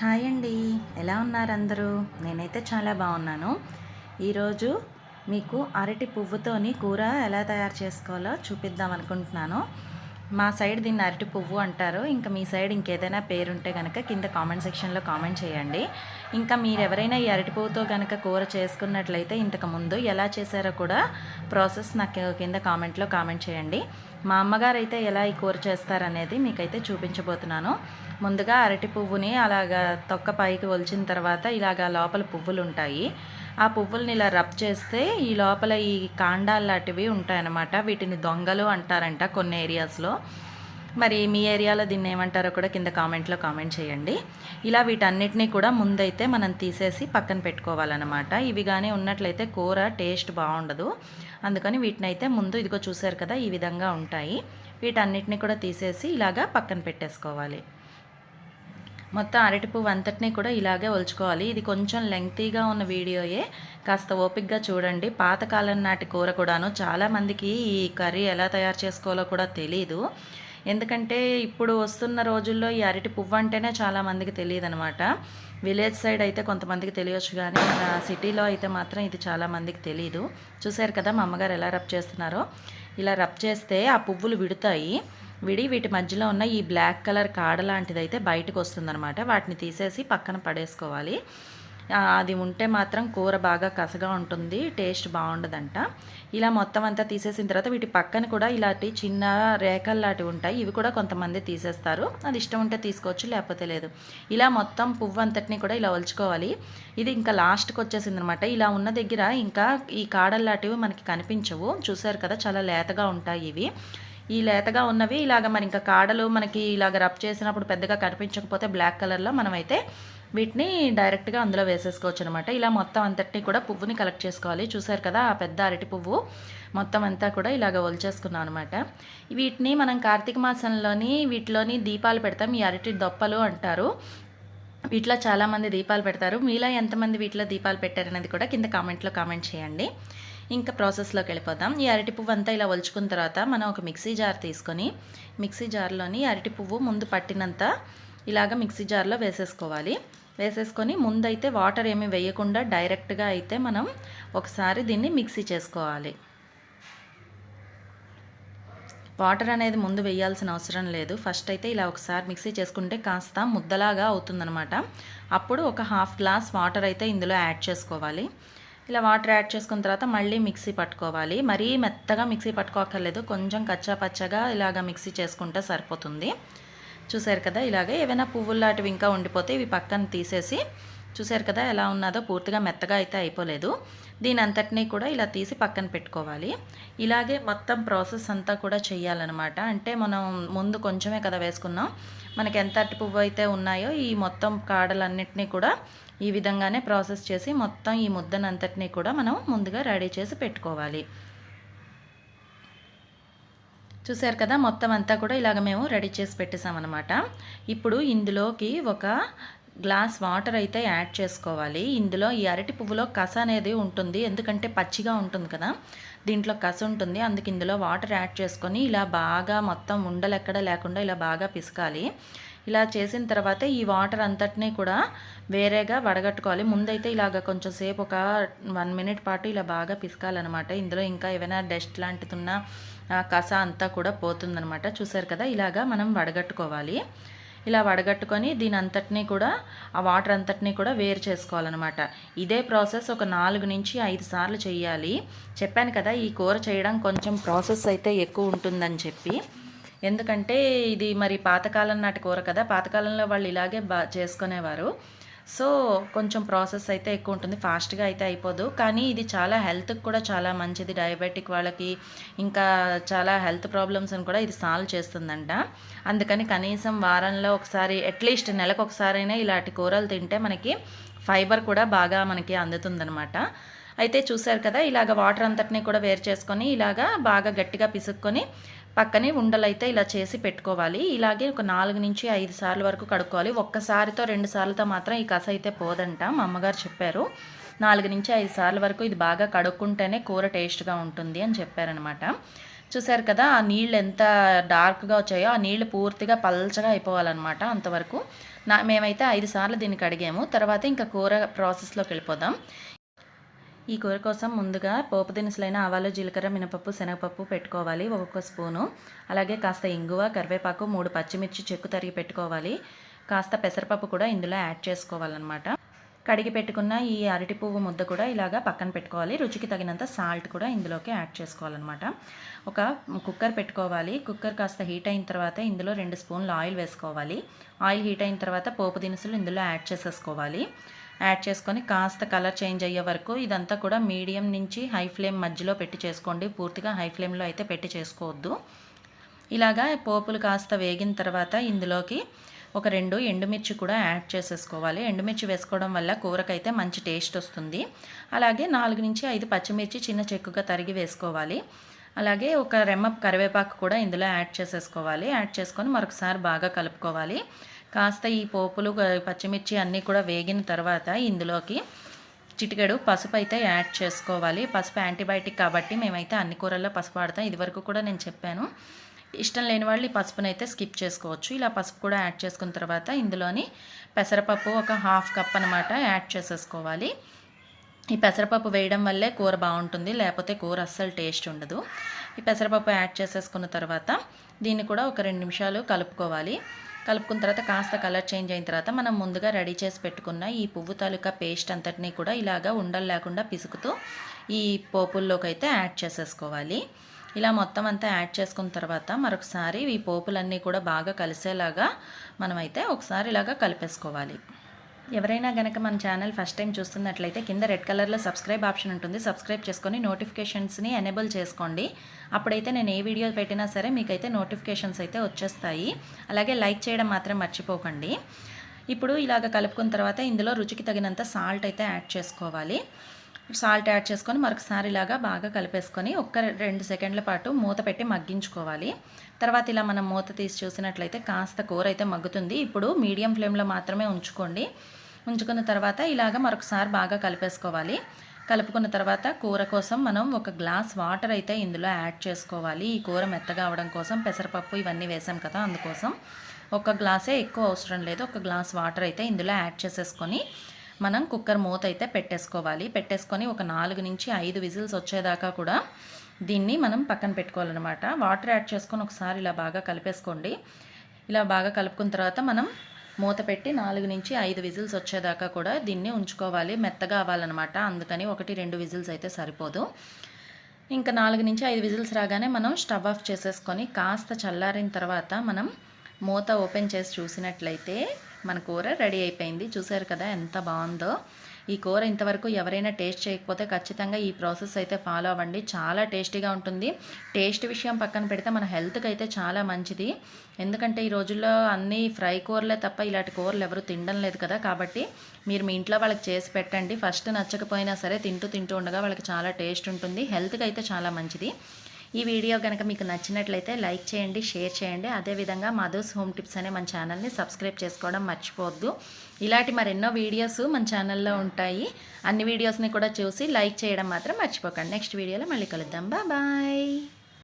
Hi అండి. ఎలా ఉన్నారు అందరూ నేనైతే చాలా బాగున్నాను. ఈరోజు మీకు అరటి పువ్వుతోని కూర ఎలా తయారు చేసుకోవాలో చూపిద్దాం అనుకుంటున్నాను. మా సైడ్ దీన్ని అరటి పువ్వు అంటారు. ఇంకా మీ సైడ్ ఇంకేదైనా పేరుంటే కనుక కింద కామెంట్ సెక్షన్లో కామెంట్ చేయండి. ఇంకా మీరు ఎవరైనా ఈ అరటి పువ్వుతో కనుక కూర చేసుకున్నట్లయితే ఇంతకు ముందు ఎలా చేశారో కూడా ప్రాసెస్ నాకు కింద కామెంట్లో కామెంట్ చేయండి. మా అమ్మగారు అయితే ఎలా ఈ కూర చేస్తారనేది మీకైతే చూపించబోతున్నాను. ముందుగా అరటి పువ్వుని అలాగా తొక్క పైకి ఒలిచిన తర్వాత ఇలాగా లోపల పువ్వులు ఉంటాయి ఆ పువ్వుల్ని ఇలా రబ్ చేస్తే ఈ లోపల ఈ కాండాలు లాంటివి ఉంటాయన్నమాట. వీటిని దొంగలు అంటారంట కొన్ని ఏరియాస్లో. మరి మీ ఏరియాలో దీన్ని ఏమంటారో కూడా కింద కామెంట్లో కామెంట్ చేయండి. ఇలా వీటన్నిటినీ కూడా ముందైతే మనం తీసేసి పక్కన పెట్టుకోవాలన్నమాట. ఇవి కానీ ఉన్నట్లయితే కూర టేస్ట్ బాగుండదు. అందుకని వీటిని అయితే ముందు ఇదిగో చూసారు కదా ఈ విధంగా ఉంటాయి. వీటన్నిటిని కూడా తీసేసి ఇలాగా పక్కన పెట్టేసుకోవాలి. మొత్తం అరటి పువ్వు అంతటినీ కూడా ఇలాగే ఒలుచుకోవాలి. ఇది కొంచెం లెంగ్తీగా ఉన్న వీడియోయే. కాస్త ఓపిక్గా చూడండి. పాతకాలం నాటి కూర కూడాను చాలామందికి ఈ కర్రీ ఎలా తయారు చేసుకోవాలో కూడా తెలీదు. ఎందుకంటే ఇప్పుడు వస్తున్న రోజుల్లో ఈ అరటి పువ్వు అంటేనే చాలామందికి తెలియదు అనమాట విలేజ్ సైడ్ అయితే కొంతమందికి తెలియచ్చు కానీ మన సిటీలో అయితే మాత్రం ఇది చాలామందికి తెలియదు చూసారు కదా మా అమ్మగారు ఎలా రబ్ చేస్తున్నారో? ఇలా రబ్ చేస్తే ఆ పువ్వులు విడుతాయి. విడి వీటి మధ్యలో ఉన్న ఈ బ్లాక్ కలర్ కాడ లాంటిది అయితే బయటకు వస్తుందన్నమాట. వాటిని తీసేసి పక్కన పడేసుకోవాలి. అది ఉంటే మాత్రం కూర బాగా కసగా ఉంటుంది టేస్ట్ బాగుండదంట. ఇలా మొత్తం అంతా తీసేసిన తర్వాత వీటి పక్కన కూడా ఇలాంటి చిన్న రేఖలు లాంటివి ఉంటాయి. ఇవి కూడా కొంతమంది తీసేస్తారు. అది ఇష్టం ఉంటే తీసుకోవచ్చు లేకపోతే లేదు. ఇలా మొత్తం పువ్వు అంతటిని కూడా ఇలా ఒలుచుకోవాలి. ఇది ఇంకా లాస్ట్కి వచ్చేసింది అనమాట ఇలా ఉన్న దగ్గర ఇంకా ఈ కాడలు లాంటివి మనకి కనిపించవు. చూసారు కదా చాలా లేతగా ఉంటాయి ఇవి. ఈ లేతగా ఉన్నవి ఇలాగ మరి ఇంకా కాడలు మనకి ఇలాగ రబ్ చేసినప్పుడు పెద్దగా కనిపించకపోతే బ్లాక్ కలర్లో మనమైతే వీటిని డైరెక్ట్గా అందులో వేసేసుకోవచ్చు అనమాట ఇలా మొత్తం అంతటిని కూడా పువ్వుని కలెక్ట్ చేసుకోవాలి. చూసారు కదా ఆ పెద్ద అరటి పువ్వు మొత్తం అంతా కూడా ఇలాగ ఒలిచేసుకున్నాం అనమాట వీటిని మనం కార్తీక మాసంలోని వీటిలోని దీపాలు పెడతాం. ఈ అరటి దొప్పలు అంటారు. వీటిలో చాలామంది దీపాలు పెడతారు. మీలో ఎంతమంది వీటిలో దీపాలు పెట్టారనేది కూడా కింద కామెంట్లో కామెంట్ చేయండి. ఇంకా ప్రాసెస్లోకి వెళ్ళిపోతాం ఈ అరటి పువ్వు అంతా ఇలా ఒలుచుకున్న తర్వాత మనం ఒక మిక్సీ జార్ తీసుకొని మిక్సీ జార్లోని అరటి పువ్వు ముందు పట్టినంత ఇలాగ మిక్సీ జార్లో వేసేసుకోవాలి. వేసేసుకొని ముందైతే వాటర్ ఏమి వేయకుండా డైరెక్ట్గా అయితే మనం ఒకసారి దీన్ని మిక్సీ చేసుకోవాలి. వాటర్ అనేది ముందు వేయాల్సిన అవసరం లేదు. ఫస్ట్ అయితే ఇలా ఒకసారి మిక్సీ చేసుకుంటే కాస్త ముద్దలాగా అవుతుందనమాట అప్పుడు ఒక హాఫ్ గ్లాస్ వాటర్ అయితే ఇందులో యాడ్ చేసుకోవాలి. ఇలా వాటర్ యాడ్ చేసుకున్న తర్వాత మళ్ళీ మిక్సీ పట్టుకోవాలి. మరీ మెత్తగా మిక్సీ పట్టుకోకర్లేదు కొంచెం కచ్చా పచ్చగా ఇలాగ మిక్సీ చేసుకుంటే సరిపోతుంది. చూసారు కదా? ఇలాగే ఏవైనా పువ్వులు లాంటివి ఇంకా ఉండిపోతే ఇవి పక్కన తీసేసి చూసారు కదా ఎలా ఉన్నదో? పూర్తిగా మెత్తగా అయితే అయిపోలేదు. దీని అంతటినీ కూడా ఇలా తీసి పక్కన పెట్టుకోవాలి. ఇలాగే మొత్తం ప్రాసెస్ అంతా కూడా చేయాలన్నమాట అంటే మనం ముందు కొంచెమే కదా వేసుకున్నాం. మనకి ఎంత అట్టి పువ్వు అయితే ఉన్నాయో ఈ మొత్తం కాడలన్నింటినీ కూడా ఈ విధంగానే ప్రాసెస్ చేసి మొత్తం ఈ ముద్దనంతటినీ కూడా మనం ముందుగా రెడీ చేసి పెట్టుకోవాలి. చూసారు కదా మొత్తం అంతా కూడా ఇలాగ మేము రెడీ చేసి పెట్టేసామన్నమాట ఇప్పుడు ఇందులోకి ఒక గ్లాస్ వాటర్ అయితే యాడ్ చేసుకోవాలి. ఇందులో ఈ అరటి పువ్వులో కస అనేది ఉంటుంది. ఎందుకంటే పచ్చిగా ఉంటుంది కదా. దీంట్లో కస ఉంటుంది. అందుకు ఇందులో వాటర్ యాడ్ చేసుకొని ఇలా బాగా మొత్తం ఉండలెక్కడ లేకుండా ఇలా బాగా పిసకాలి. ఇలా చేసిన తర్వాత ఈ వాటర్ అంతటినీ కూడా వేరేగా వడగట్టుకోవాలి. ముందైతే ఇలాగ కొంచెం సేపు ఒక వన్ మినిట్ పాటు ఇలా బాగా పిసకాలన్నమాట. ఇందులో ఇంకా ఏమైనా డస్ట్ లాంటిది ఉన్న కస అంతా కూడా పోతుందనమాట చూసారు కదా? ఇలాగా మనం వడగట్టుకోవాలి. ఇలా వడగట్టుకొని దీని అంతటినీ కూడా ఆ వాటర్ అంతటినీ కూడా వేరు చేసుకోవాలన్నమాట. ఇదే ప్రాసెస్ ఒక నాలుగు నుంచి ఐదు సార్లు చేయాలి చెప్పాను కదా ఈ కూర చేయడం కొంచెం ప్రాసెస్ అయితే ఎక్కువ ఉంటుందని చెప్పి. ఎందుకంటే ఇది మరి పాతకాలం నాటి కూర కదా పాతకాలంలో వాళ్ళు ఇలాగే బా చేసుకునేవారు. సో కొంచెం ప్రాసెస్ అయితే ఎక్కువ ఉంటుంది. ఫాస్ట్గా అయితే అయిపోదు. కానీ ఇది చాలా హెల్త్కి కూడా చాలా మంచిది. డయాబెటిక్ వాళ్ళకి ఇంకా చాలా హెల్త్ ప్రాబ్లమ్స్ అని కూడా ఇది సాల్వ్ చేస్తుందంట. అందుకని కనీసం వారంలో ఒకసారి అట్లీస్ట్ నెలకు ఒకసారైనా ఇలాంటి కూరలు తింటే మనకి ఫైబర్ కూడా బాగా మనకి అందుతుందనమాట అయితే చూశారు కదా ఇలాగ వాటర్ అంతటినీ కూడా వేరు చేసుకొని ఇలాగా బాగా గట్టిగా పిసుక్కొని పక్కనే ఉండలైతే ఇలా చేసి పెట్టుకోవాలి. ఇలాగే ఒక నాలుగు నుంచి ఐదు సార్లు వరకు కడుక్కోవాలి. ఒక్కసారితో రెండు సార్లతో మాత్రం ఈ కస అయితే పోదంట. మా అమ్మగారు చెప్పారు. నాలుగు నుంచి ఐదు సార్లు వరకు ఇది బాగా కడుక్కుంటేనే కూర టేస్ట్గా ఉంటుంది అని చెప్పారనమాట చూసారు కదా ఆ నీళ్ళు ఎంత డార్క్గా వచ్చాయో ఆ నీళ్ళు పూర్తిగా పల్చగా అయిపోవాలన్నమాట అంతవరకు. నా మేమైతే ఐదు సార్లు దీన్ని కడిగాము. తర్వాత ఇంకా కూర ప్రాసెస్లోకి వెళ్ళిపోదాం. ఈ కూర కోసం ముందుగా పోపు దినుసులైన ఆవాలు జీలకర్ర మినపప్పు శనగపప్పు పెట్టుకోవాలి ఒక్కొక్క స్పూను. అలాగే కాస్త ఇంగువ కరివేపాకు మూడు పచ్చిమిర్చి చెక్కు తరిగి పెట్టుకోవాలి. కాస్త పెసరపప్పు కూడా ఇందులో యాడ్ చేసుకోవాలన్నమాట. కడిగి పెట్టుకున్న ఈ అరటి పువ్వు ముద్ద కూడా ఇలాగా పక్కన పెట్టుకోవాలి. రుచికి తగినంత సాల్ట్ కూడా ఇందులోకి యాడ్ చేసుకోవాలన్నమాట. ఒక కుక్కర్ పెట్టుకోవాలి. కుక్కర్ కాస్త హీట్ అయిన తర్వాత ఇందులో రెండు స్పూన్లు ఆయిల్ వేసుకోవాలి. ఆయిల్ హీట్ అయిన తర్వాత పోపు దినుసులు ఇందులో యాడ్ చేసేసుకోవాలి. యాడ్ చేసుకొని కాస్త కలర్ చేంజ్ అయ్యే వరకు ఇదంతా కూడా మీడియం నుంచి హై ఫ్లేమ్ మధ్యలో పెట్టి చేసుకోండి. పూర్తిగా హై ఫ్లేమ్లో అయితే పెట్టి చేసుకోవద్దు. ఇలాగా పోపులు కాస్త వేగిన తర్వాత ఇందులోకి ఒక రెండు ఎండుమిర్చి కూడా యాడ్ చేసేసుకోవాలి. ఎండుమిర్చి వేసుకోవడం వల్ల కూరకైతే మంచి టేస్ట్ వస్తుంది. అలాగే నాలుగు నుంచి ఐదు పచ్చిమిర్చి చిన్న చెక్కుగా తరిగి వేసుకోవాలి. అలాగే ఒక రెమ్మ కరివేపాకు కూడా ఇందులో యాడ్ చేసేసుకోవాలి. యాడ్ చేసుకొని మరొకసారి బాగా కలుపుకోవాలి. కాస్త ఈ పోపులు పచ్చిమిర్చి అన్నీ కూడా వేగిన తర్వాత ఇందులోకి చిటికెడు పసుపు అయితే యాడ్ చేసుకోవాలి. పసుపు యాంటీబయాటిక్ కాబట్టి మేమైతే అన్ని కూరల్లో పసుపు వాడతాం. ఇదివరకు కూడా నేను చెప్పాను. ఇష్టం లేని వాళ్ళు ఈ పసుపుని అయితే స్కిప్ చేసుకోవచ్చు. ఇలా పసుపు కూడా యాడ్ చేసుకున్న తర్వాత ఇందులోని పెసరపప్పు ఒక హాఫ్ కప్ అనమాట యాడ్ చేసేసుకోవాలి. ఈ పెసరపప్పు వేయడం వల్లే కూర బాగుంటుంది. లేకపోతే కూర అస్సలు టేస్ట్ ఉండదు. ఈ పెసరపప్పు యాడ్ చేసేసుకున్న తర్వాత దీన్ని కూడా ఒక రెండు నిమిషాలు కలుపుకోవాలి. కలుపుకున్న తర్వాత కాస్త కలర్ చేంజ్ అయిన తర్వాత మనం ముందుగా రెడీ చేసి పెట్టుకున్న ఈ పువ్వు తాలూకా పేస్ట్ అంతటినీ కూడా ఇలాగా ఉండలు లేకుండా పిసుకుతూ ఈ పోపుల్లోకి అయితే యాడ్ చేసేసుకోవాలి. ఇలా మొత్తం అంతా యాడ్ చేసుకున్న తర్వాత మరొకసారి ఈ పోపులన్నీ కూడా బాగా కలిసేలాగా మనమైతే ఒకసారి ఇలాగా కలిపేసుకోవాలి. ఎవరైనా గనక మన ఛానల్ ఫస్ట్ టైం చూస్తున్నట్లయితే కింద రెడ్ కలర్లో సబ్స్క్రైబ్ ఆప్షన్ ఉంటుంది. సబ్స్క్రైబ్ చేసుకొని నోటిఫికేషన్స్ని ఎనేబుల్ చేసుకోండి. అప్పుడైతే నేను ఏ వీడియో పెట్టినా సరే మీకైతే నోటిఫికేషన్స్ అయితే వచ్చేస్తాయి. అలాగే లైక్ చేయడం మాత్రం మర్చిపోకండి. ఇప్పుడు ఇలాగ కలుపుకున్న తర్వాత ఇందులో రుచికి తగినంత సాల్ట్ అయితే యాడ్ చేసుకోవాలి. సాల్ట్ యాడ్ చేసుకొని మరొకసారి ఇలాగా బాగా కలిపేసుకొని ఒక్క రెండు సెకండ్ల పాటు మూత పెట్టి మగ్గించుకోవాలి. తర్వాత ఇలా మనం మూత తీసి చూసినట్లయితే కాస్త కూర అయితే మగ్గుతుంది. ఇప్పుడు మీడియం ఫ్లేమ్లో మాత్రమే ఉంచుకోండి. ఉంచుకున్న తర్వాత ఇలాగ మరొకసారి బాగా కలిపేసుకోవాలి. కలుపుకున్న తర్వాత కూర కోసం మనం ఒక గ్లాస్ వాటర్ అయితే ఇందులో యాడ్ చేసుకోవాలి. ఈ కూర మెత్తగా అవడం కోసం పెసరపప్పు ఇవన్నీ వేసాం కదా అందుకోసం. ఒక గ్లాసే ఎక్కువ అవసరం లేదు. ఒక గ్లాస్ వాటర్ అయితే ఇందులో యాడ్ చేసేసుకొని మనం కుక్కర్ మూత అయితే పెట్టేసుకోవాలి. పెట్టేసుకొని ఒక నాలుగు నుంచి ఐదు విజిల్స్ వచ్చేదాకా కూడా దీన్ని మనం పక్కన పెట్టుకోవాలన్నమాట. వాటర్ యాడ్ చేసుకొని ఒకసారి ఇలా బాగా కలిపేసుకోండి. ఇలా బాగా కలుపుకున్న తర్వాత మనం మూత పెట్టి నాలుగు నుంచి ఐదు విజిల్స్ వచ్చేదాకా కూడా దీన్ని ఉంచుకోవాలి. మెత్తగా అవ్వాలన్నమాట. అందుకని ఒకటి రెండు విజిల్స్ అయితే సరిపోదు. ఇంకా నాలుగు నుంచి ఐదు విజిల్స్ రాగానే మనం స్టవ్ ఆఫ్ చేసేసుకొని కాస్త చల్లారిన తర్వాత మనం మూత ఓపెన్ చేసి చూసినట్లయితే మన కూర రెడీ అయిపోయింది. చూసారు కదా ఎంత బాగుందో? ఈ కూర ఇంతవరకు ఎవరైనా టేస్ట్ చేయకపోతే ఖచ్చితంగా ఈ ప్రాసెస్ అయితే ఫాలో అవ్వండి. చాలా టేస్టీగా ఉంటుంది. టేస్ట్ విషయం పక్కన పెడితే మన హెల్త్కి అయితే చాలా మంచిది. ఎందుకంటే ఈ రోజుల్లో అన్ని ఫ్రై కూరలే తప్ప ఇలాంటి కూరలు ఎవరు తినడం లేదు కదా. కాబట్టి మీరు మీ ఇంట్లో వాళ్ళకి చేసి పెట్టండి. ఫస్ట్ నచ్చకపోయినా సరే తింటూ తింటూ ఉండగా వాళ్ళకి చాలా టేస్ట్ ఉంటుంది. హెల్త్కి అయితే చాలా మంచిది. ఈ వీడియో కనుక మీకు నచ్చినట్లయితే లైక్ చేయండి షేర్ చేయండి. అదేవిధంగా మధుస్ హోమ్ టిప్స్ అనే మన ఛానల్ని సబ్స్క్రైబ్ చేసుకోవడం మర్చిపోవద్దు. ఇలాంటి మరెన్నో వీడియోస్ మన ఛానల్లో ఉంటాయి. అన్ని వీడియోస్ని కూడా చూసి లైక్ చేయడం మాత్రం మర్చిపోకండి. నెక్స్ట్ వీడియోలో మళ్ళీ కలుద్దాం. బాయ్.